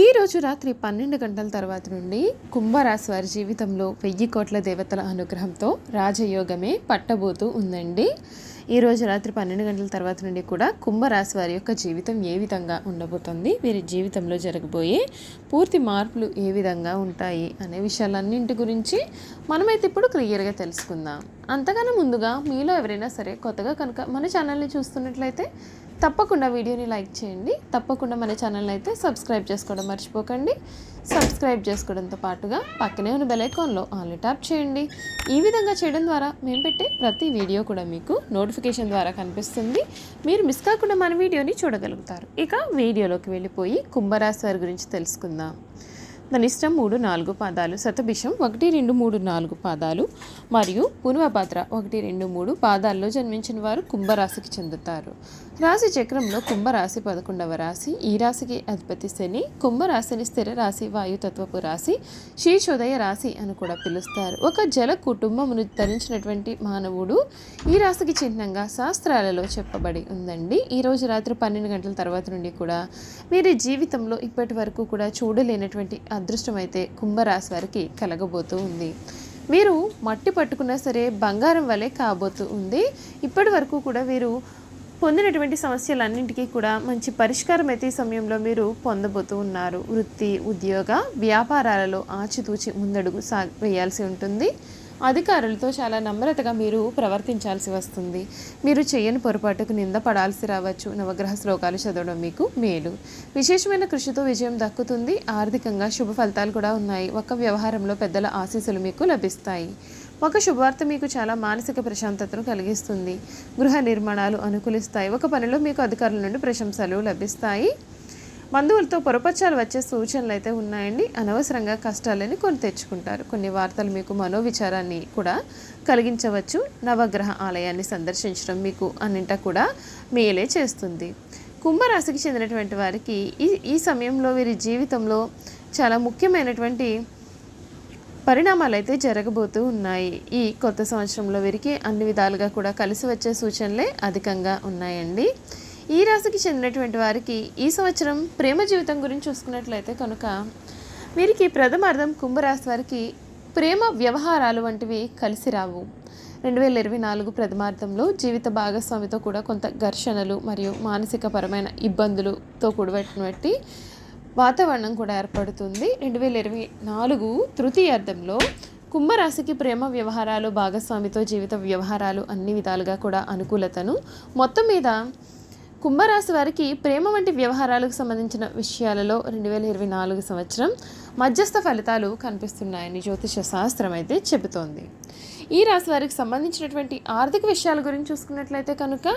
ఈరోజు రాత్రి పన్నెండు గంటల తర్వాత నుండి కుంభరాశి వారి జీవితంలో వెయ్యి కోట్ల దేవతల అనుగ్రహంతో రాజయోగమే పట్టబోతూ ఉందండి. ఈరోజు రాత్రి పన్నెండు గంటల తర్వాత నుండి కూడా కుంభరాశి వారి యొక్క జీవితం ఏ విధంగా ఉండబోతుంది వీరి జీవితంలో జరగబోయే పూర్తి మార్పులు ఏ విధంగా ఉంటాయి అనే విషయాలన్నింటి గురించి మనమైతే ఇప్పుడు క్లియర్గా తెలుసుకుందాం. అంతకన్నా ముందుగా మీలో ఎవరైనా సరే కొత్తగా కనుక మన ఛానల్ని చూస్తున్నట్లయితే తప్పకుండా వీడియోని లైక్ చేయండి. తప్పకుండా మన ఛానల్ అయితే సబ్స్క్రైబ్ చేసుకోవడం మర్చిపోకండి. సబ్స్క్రైబ్ చేసుకోవడంతో పాటుగా పక్కనే ఉన్న బెలైకాన్లో ఐకాన్లో ట్యాప్ చేయండి. ఈ విధంగా చేయడం ద్వారా మేము పెట్టే ప్రతి వీడియో కూడా మీకు నోటిఫికేషన్ ద్వారా కనిపిస్తుంది. మీరు మిస్ కాకుండా మన వీడియోని చూడగలుగుతారు. ఇక వీడియోలోకి వెళ్ళిపోయి కుంభరాశి వారి గురించి తెలుసుకుందాం. ధనిష్టం మూడు నాలుగు పాదాలు శతభిషం ఒకటి రెండు మూడు నాలుగు పాదాలు మరియు పూర్వభద్ర ఒకటి రెండు మూడు పాదాల్లో జన్మించిన వారు కుంభరాశికి చెందుతారు. రాశి చక్రంలో కుంభరాశి పదకొండవ రాశి ఈ రాశికి అధిపతి శని కుంభరాశిని స్థిర రాశి వాయుతత్వపు రాశి శీర్షోదయ రాశి అని కూడా పిలుస్తారు. ఒక జల కుటుంబమును ధరించినటువంటి మానవుడు ఈ రాశికి చిహ్నంగా శాస్త్రాలలో చెప్పబడి ఉందండి. ఈ రోజు రాత్రి పన్నెండు గంటల తర్వాత నుండి కూడా వీరి జీవితంలో ఇప్పటి వరకు కూడా చూడలేనటువంటి అదృష్టం అయితే కుంభరాశి వారికి కలగబోతూ ఉంది. వీరు మట్టి పట్టుకున్నా సరే బంగారం వలె కాబోతూ ఉంది. ఇప్పటి వరకు కూడా వీరు పొందినటువంటి సమస్యలన్నింటికీ కూడా మంచి పరిష్కారం అయితే ఈ సమయంలో మీరు పొందబోతూ ఉన్నారు. వృత్తి ఉద్యోగ వ్యాపారాలలో ఆచితూచి ముందడుగు సా వేయాల్సి ఉంటుంది. అధికారులతో చాలా నమ్రతగా మీరు ప్రవర్తించాల్సి వస్తుంది. మీరు చేయని పొరపాటుకు నింద పడాల్సి రావచ్చు. నవగ్రహ శ్లోకాలు చదవడం మీకు మేలు. విశేషమైన కృషితో విజయం దక్కుతుంది. ఆర్థికంగా శుభ ఫలితాలు కూడా ఉన్నాయి. ఒక వ్యవహారంలో పెద్దల ఆశీస్సులు మీకు లభిస్తాయి. ఒక శుభవార్త మీకు చాలా మానసిక ప్రశాంతతను కలిగిస్తుంది. గృహ నిర్మాణాలు అనుకూలిస్తాయి. ఒక పనిలో మీకు అధికారుల నుండి ప్రశంసలు లభిస్తాయి. బంధువులతో పొరపచ్చాలు వచ్చే సూచనలు అయితే ఉన్నాయండి. అనవసరంగా కష్టాలని కొని తెచ్చుకుంటారు. కొన్ని వార్తలు మీకు మనోవిచారాన్ని కూడా కలిగించవచ్చు. నవగ్రహ ఆలయాన్ని సందర్శించడం మీకు అన్నింటా కూడా మేలే చేస్తుంది. కుంభరాశికి చెందినటువంటి వారికి ఈ ఈ సమయంలో వీరి జీవితంలో చాలా ముఖ్యమైనటువంటి పరిణామాలు అయితే జరగబోతూ ఉన్నాయి. ఈ కొత్త సంవత్సరంలో వీరికి అన్ని విధాలుగా కూడా కలిసి వచ్చే సూచనలే అధికంగా ఉన్నాయండి. ఈ రాశికి చెందినటువంటి వారికి ఈ సంవత్సరం ప్రేమ జీవితం గురించి చూసుకున్నట్లయితే కనుక వీరికి ప్రథమార్థం కుంభరాశి వారికి ప్రేమ వ్యవహారాలు వంటివి కలిసి రావు. రెండు వేల ఇరవై నాలుగు ప్రథమార్థంలో జీవిత భాగస్వామితో కూడా కొంత ఘర్షణలు మరియు మానసికపరమైన ఇబ్బందులతో కూడినటువంటి వాతావరణం కూడా ఏర్పడుతుంది. రెండు వేల ఇరవై నాలుగు తృతీయార్థంలో కుంభరాశికి ప్రేమ వ్యవహారాలు భాగస్వామితో జీవిత వ్యవహారాలు అన్ని విధాలుగా కూడా అనుకూలతను మొత్తం మీద కుంభరాశి వారికి ప్రేమ వంటి వ్యవహారాలకు సంబంధించిన విషయాలలో రెండు వేల ఇరవై నాలుగు సంవత్సరం మధ్యస్థ ఫలితాలు కనిపిస్తున్నాయని జ్యోతిష శాస్త్రం అయితే చెబుతోంది. ఈ రాశి వారికి సంబంధించినటువంటి ఆర్థిక విషయాల గురించి చూసుకున్నట్లయితే కనుక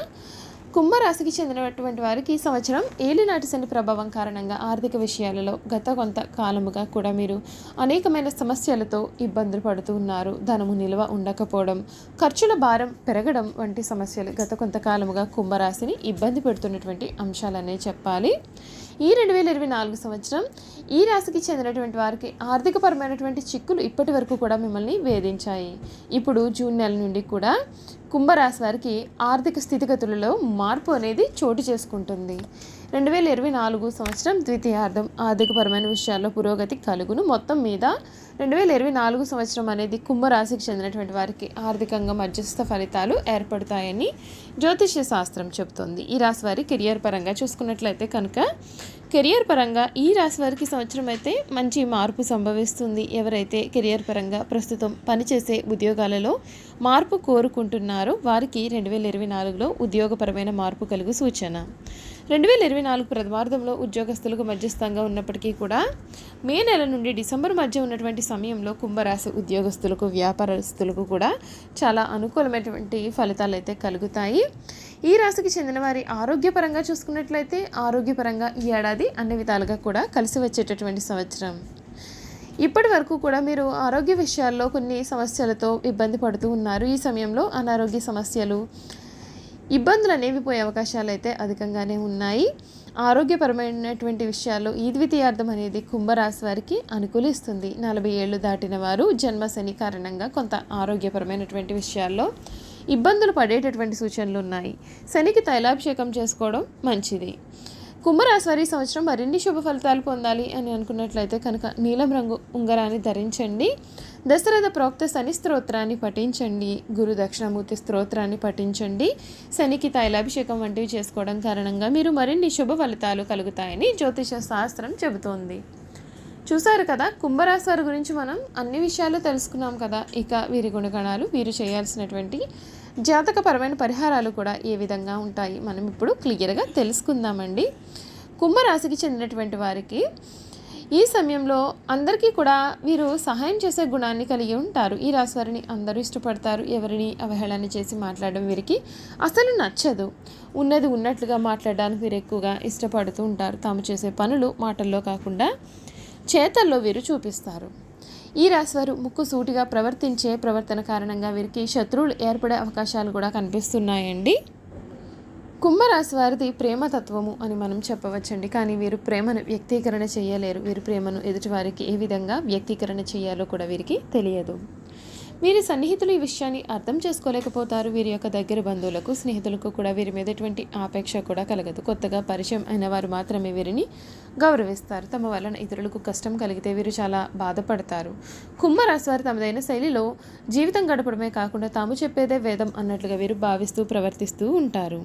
కుంభరాశికి చెందినటువంటి వారికి ఈ సంవత్సరం ఏలినాటి శని ప్రభావం కారణంగా ఆర్థిక విషయాలలో గత కొంత కాలముగా కూడా మీరు అనేకమైన సమస్యలతో ఇబ్బందులు పడుతూ ఉన్నారు. ధనము నిల్వ ఉండకపోవడం ఖర్చుల భారం పెరగడం వంటి సమస్యలు గత కొంతకాలముగా కుంభరాశిని ఇబ్బంది పెడుతున్నటువంటి అంశాలనే చెప్పాలి. ఈ రెండు వేల ఇరవై నాలుగు సంవత్సరం ఈ రాశికి చెందినటువంటి వారికి ఆర్థికపరమైనటువంటి చిక్కులు ఇప్పటి వరకు కూడా మిమ్మల్ని వేధించాయి. ఇప్పుడు జూన్ నెల నుండి కూడా కుంభరాశి వారికి ఆర్థిక స్థితిగతులలో మార్పు అనేది చోటు చేసుకుంటుంది. రెండు వేల ఇరవై నాలుగు సంవత్సరం ద్వితీయార్థం ఆర్థికపరమైన విషయాల్లో పురోగతి కలుగును. మొత్తం మీద రెండు వేల ఇరవై నాలుగు సంవత్సరం అనేది కుంభరాశికి చెందినటువంటి వారికి ఆర్థికంగా మధ్యస్థ ఫలితాలు ఏర్పడతాయని జ్యోతిష్య శాస్త్రం చెబుతోంది. ఈ రాశి వారి కెరియర్ పరంగా చూసుకున్నట్లయితే కనుక కెరియర్ పరంగా ఈ రాశి వారికి సంవత్సరం అయితే మంచి మార్పు సంభవిస్తుంది. ఎవరైతే కెరియర్ పరంగా ప్రస్తుతం పనిచేసే ఉద్యోగాలలో మార్పు కోరుకుంటున్నారో వారికి రెండు వేల ఇరవై నాలుగులో ఉద్యోగపరమైన మార్పు కలుగు సూచన. రెండు వేల ఇరవై నాలుగు ప్రథమార్థంలో ఉద్యోగస్తులకు మధ్యస్థంగా ఉన్నప్పటికీ కూడా మే నెల నుండి డిసెంబర్ మధ్య ఉన్నటువంటి సమయంలో కుంభరాశి ఉద్యోగస్తులకు వ్యాపారస్తులకు కూడా చాలా అనుకూలమైనటువంటి ఫలితాలు అయితే కలుగుతాయి. ఈ రాశికి చెందిన వారి ఆరోగ్యపరంగా చూసుకున్నట్లయితే ఆరోగ్యపరంగా ఈ ఏడాది అన్ని విధాలుగా కూడా కలిసి వచ్చేటటువంటి సంవత్సరం. ఇప్పటి వరకు కూడా మీరు ఆరోగ్య విషయాల్లో కొన్ని సమస్యలతో ఇబ్బంది పడుతూ ఉన్నారు. ఈ సమయంలో అనారోగ్య సమస్యలు ఇబ్బందులు అనేవి పోయే అవకాశాలు అయితే అధికంగానే ఉన్నాయి. ఆరోగ్యపరమైనటువంటి విషయాల్లో ఈ ద్వితీయార్థం అనేది కుంభరాశి వారికి అనుకూలిస్తుంది. నలభై ఏళ్ళు దాటిన వారు జన్మశని కారణంగా కొంత ఆరోగ్యపరమైనటువంటి విషయాల్లో ఇబ్బందులు పడేటటువంటి సూచనలు ఉన్నాయి. శనికి తైలాభిషేకం చేసుకోవడం మంచిది. కుంభరాశి వారి సంవత్సరం మరిన్ని శుభ ఫలితాలు పొందాలి అని అనుకున్నట్లయితే కనుక నీలం రంగు ఉంగరాన్ని ధరించండి. దశరథ ప్రోక్త శని స్తోత్రాన్ని పఠించండి. గురు దక్షిణామూర్తి స్తోత్రాన్ని పఠించండి. శనికి తైలాభిషేకం వంటివి చేసుకోవడం కారణంగా మీరు మరిన్ని శుభ ఫలితాలు కలుగుతాయని జ్యోతిష శాస్త్రం చెబుతోంది. చూశారు కదా కుంభరాశి వారి గురించి మనం అన్ని విషయాలు తెలుసుకున్నాం కదా. ఇక వీరి గుణగణాలు వీరు చేయాల్సినటువంటి జాతకపరమైన పరిహారాలు కూడా ఏ విధంగా ఉంటాయి? మనం ఇప్పుడు క్లియర్గా తెలుసుకుందామండి. కుంభరాశికి చెందినటువంటి వారికి ఈ సమయంలో అందరికీ కూడా వీరు సహాయం చేసే గుణాన్ని కలిగి ఉంటారు. ఈ రాశి వారిని అందరూ ఇష్టపడతారు. ఎవరిని అవహేళన చేసి మాట్లాడడం వీరికి అసలు నచ్చదు. ఉన్నది ఉన్నట్లుగా మాట్లాడడానికి వీరు ఎక్కువగా ఇష్టపడుతూ ఉంటారు. తాము చేసే పనులు మాటల్లో కాకుండా చేతల్లో వీరు చూపిస్తారు. ఈ రాశివారు ముక్కు సూటిగా ప్రవర్తించే ప్రవర్తన కారణంగా వీరికి శత్రువులు ఏర్పడే అవకాశాలు కూడా కనిపిస్తున్నాయండి. కుంభరాశి వారిది ప్రేమతత్వము అని మనం చెప్పవచ్చండి. కానీ వీరు ప్రేమను వ్యక్తీకరణ చేయలేరు. వీరు ప్రేమను ఎదుటివారికి ఏ విధంగా వ్యక్తీకరణ చేయాలో కూడా వీరికి తెలియదు. వీరి సన్నిహితులు ఈ విషయాన్ని అర్థం చేసుకోలేకపోతారు. వీరి యొక్క దగ్గర బంధువులకు స్నేహితులకు కూడా వీరి మీద ఎటువంటి ఆపేక్ష కూడా కలగదు. కొత్తగా పరిచయం అయిన వారు మాత్రమే వీరిని గౌరవిస్తారు. తమ వలన ఇతరులకు కష్టం కలిగితే వీరు చాలా బాధపడతారు. కుంభరాశి వారు తమదైన శైలిలో జీవితం గడపడమే కాకుండా తాము చెప్పేదే వేదం అన్నట్లుగా వీరు భావిస్తూ ప్రవర్తిస్తూ ఉంటారు.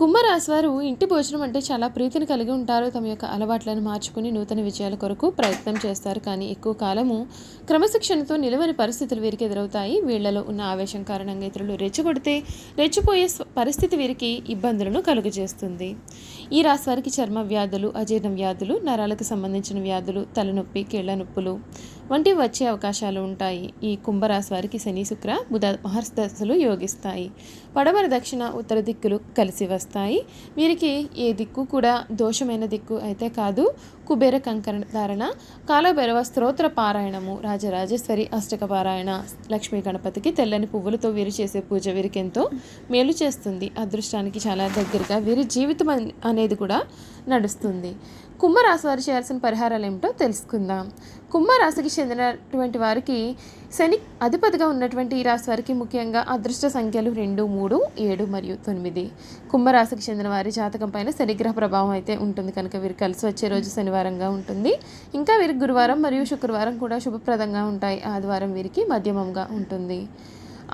కుంభరాశి వారు ఇంటి భోజనం అంటే చాలా ప్రీతిని కలిగి ఉంటారు. తమ యొక్క అలవాట్లను మార్చుకుని నూతన విజయాల కొరకు ప్రయత్నం చేస్తారు. కానీ ఎక్కువ కాలము క్రమశిక్షణతో నిలవని పరిస్థితులు వీరికి ఎదురవుతాయి. వీళ్ళలో ఉన్న ఆవేశం కారణంగా ఇతరులు రెచ్చగొడితే రెచ్చిపోయే పరిస్థితి వీరికి ఇబ్బందులను కలుగజేస్తుంది. ఈ రాశి వారికి చర్మ వ్యాధులు అజీర్ణ వ్యాధులు నరాలకు సంబంధించిన వ్యాధులు తలనొప్పి కీళ్ళ నొప్పులు వంటివి వచ్చే అవకాశాలు ఉంటాయి. ఈ కుంభరాశి వారికి శని శుక్ర బుధ మహర్దశలు యోగిస్తాయి. పడమర దక్షిణ ఉత్తర దిక్కులు కలిసి వస్తాయి. వీరికి ఏ దిక్కు కూడా దోషమైన దిక్కు అయితే కాదు. కుబేర కంకర ధారణ కాలభైరవ స్తోత్ర పారాయణము రాజరాజేశ్వరి అష్టక పారాయణ లక్ష్మీ గణపతికి తెల్లని పువ్వులతో వీరు చేసే పూజ వీరికి ఎంతో మేలు చేస్తుంది. అదృష్టానికి చాలా దగ్గరగా వీరి జీవితం అనేది కూడా నడుస్తుంది. కుంభరాశి వారు చేయాల్సిన పరిహారాలు ఏమిటో తెలుసుకుందాం. కుంభరాశికి చెందినటువంటి వారికి శని అధిపతిగా ఉన్నటువంటి ఈ రాశి వారికి ముఖ్యంగా అదృష్ట సంఖ్యలు రెండు మూడు ఏడు మరియు తొమ్మిది. కుంభరాశికి చెందిన వారి జాతకం పైన శనిగ్రహ ప్రభావం అయితే ఉంటుంది కనుక వీరు కలిసి వచ్చే రోజు శనివారంగా ఉంటుంది. ఇంకా వీరికి గురువారం మరియు శుక్రవారం కూడా శుభప్రదంగా ఉంటాయి. ఆదివారం వీరికి మధ్యమంగా ఉంటుంది.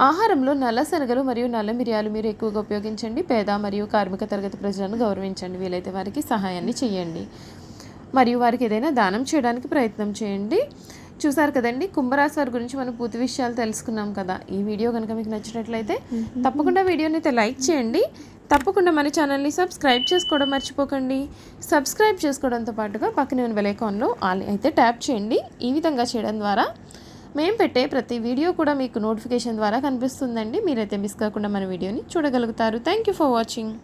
ఆహారంలో నల్ల శనగలు మరియు నల్ల మిరియాలు మీరు ఎక్కువగా ఉపయోగించండి. పేద మరియు కార్మిక తరగతి ప్రజలను గౌరవించండి. వీలైతే వారికి సహాయాన్ని చేయండి. మరియు వారికి ఏదైనా దానం చేయడానికి ప్రయత్నం చేయండి. చూసారు కదండి కుంభరాశి వారి గురించి మనం పూర్తి విషయాలు తెలుసుకున్నాం కదా. ఈ వీడియో కనుక మీకు నచ్చినట్లయితే తప్పకుండా వీడియోని అయితే లైక్ చేయండి. తప్పకుండా మన ఛానల్ని సబ్స్క్రైబ్ చేసుకోవడం మర్చిపోకండి. సబ్స్క్రైబ్ చేసుకోవడంతో పాటుగా పక్కనే ఉన్న బెలైకాన్లో ఆల్ అయితే ట్యాప్ చేయండి. ఈ విధంగా చేయడం ద్వారా మేము పెట్టే ప్రతి వీడియో కూడా మీకు నోటిఫికేషన్ ద్వారా కనిపిస్తుందండి. మీరైతే మిస్ కాకుండా మన వీడియోని చూడగలుగుతారు. Thank you for watching.